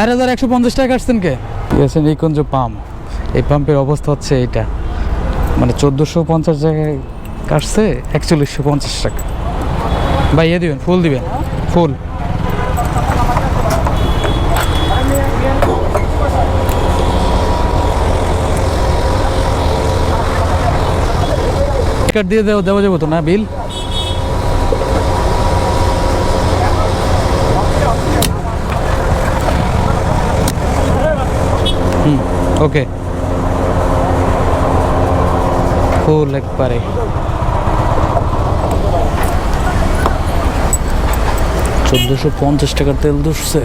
চার হাজার একশো পঞ্চাশ টাকা কাটছেন কে? গেছেন নিকুঞ্জ পাম্প, এই পাম্পের অবস্থা হচ্ছে এইটা। মানে চোদ্দোশো পঞ্চাশ জায়গায় কাটছে, একচল্লিশশো পঞ্চাশ টাকা। ভাই ইয়ে দিবেন, ফুল দিবেন, ফুল। কার্ড দিয়ে দেওয়া দেওয়া যাবে তো না, বিল? ওকে ফুল একবারে চোদ্দোশো পঞ্চাশ টাকার তেল দুষছে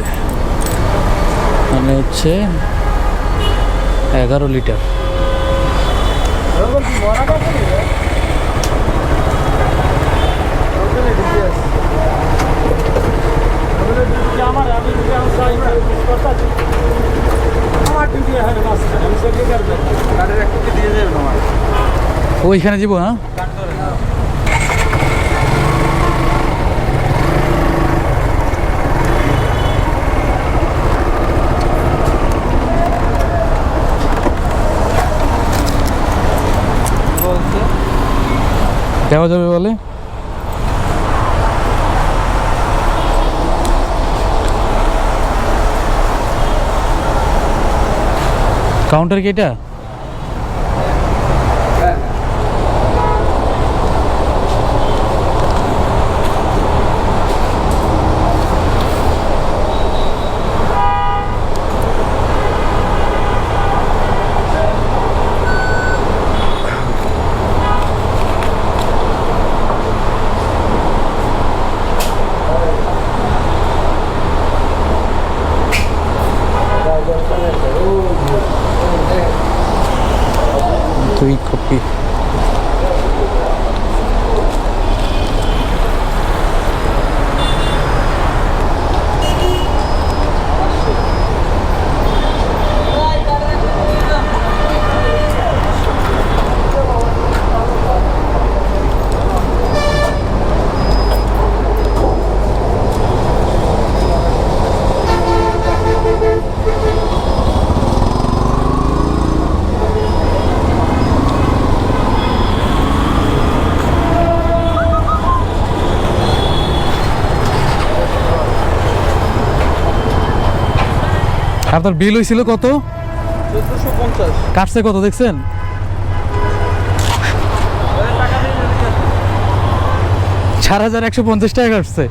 মানে হচ্ছে এগারো লিটার। ওইখানে যাব হ্যাঁ? দেওয়া যাবে বলে? কাউন্টার কি এটা দুই কপি আপনার বিল হয়েছিল কত? কাটছে কত দেখছেন? চার হাজার একশো পঞ্চাশ টাকা কাটছে।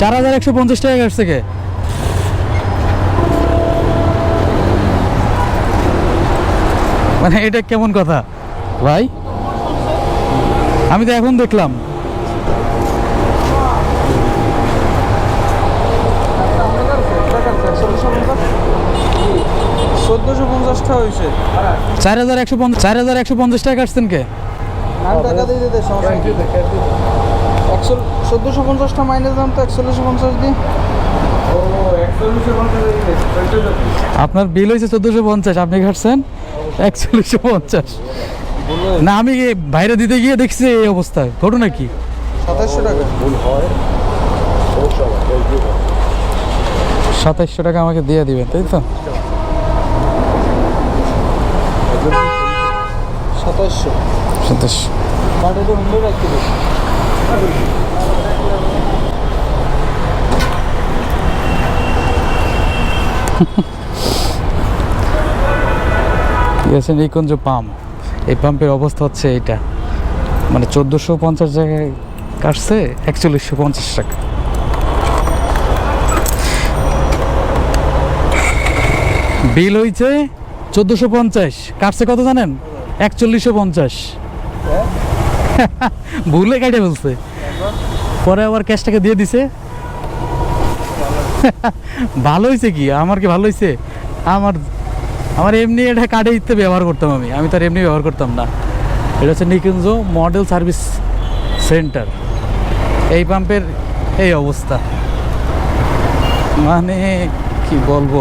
চার হাজার একশো পঞ্চাশ টাকা কাটছে কে? মানে এটা কেমন কথা? ভাই? আমি তো এখন দেখলাম। চোদ্দোশো পঞ্চাশটা হয়েছে চার হাজার একশো পঞ্চাশ চার হাজার একশো পঞ্চাশ টাকা কাটছেন কে? নাম টাকা দিয়ে দিতে একশো চোদ্দোশো পঞ্চাশটা মাইনাস দাম তো একচল্লিশশো পঞ্চাশ দিই। আপনার বিল হয়েছে চোদ্দোশো পঞ্চাশ আপনি কাটছেন? একচল্লিশশো পঞ্চাশ। না আমি বাইরে দিতে গিয়ে দেখছি এই অবস্থা ঘটনা কি? সাতাশশো টাকা। সাতাইশশো টাকা আমাকে দিয়ে দিবেন তাই তো? সাতাশশো সাতাশশো কার্ডে তো হুন্ডে রাখতে দেবে গেছে নিকুঞ্জ পাম্প? এই পাম্পের অবস্থা হচ্ছে এইটা। মানে চোদ্দোশো পঞ্চাশ জায়গায় কাটছে একচল্লিশশো পঞ্চাশ টাকা। বিল হয়েছে চোদ্দোশো পঞ্চাশ। কাটছে কত জানেন? একচল্লিশশো পঞ্চাশ। ভুলে কাটে ফেলছে। পরে আবার ক্যাশটাকে দিয়ে দিছে। ভালো হয়েছে কি? আমার কি ভালো হয়েছে আমার আমার এমনি এটা কার্ডে দিতে ব্যবহার করতাম আমি। আমি তার এমনি ব্যবহার করতাম না। এটা হচ্ছে নিকুঞ্জ মডেল সার্ভিস সেন্টার এই পাম্পের এই অবস্থা। মানে কি বলব?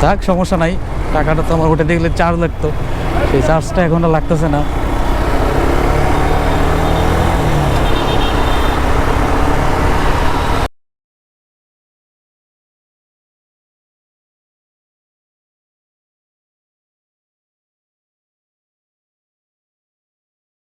থাক, সমস্যা নাই। টাকাটা তো আমার ওটা দেখলে চার্জ লাগতো। সেই চার্জটা এখন লাগতেছে না।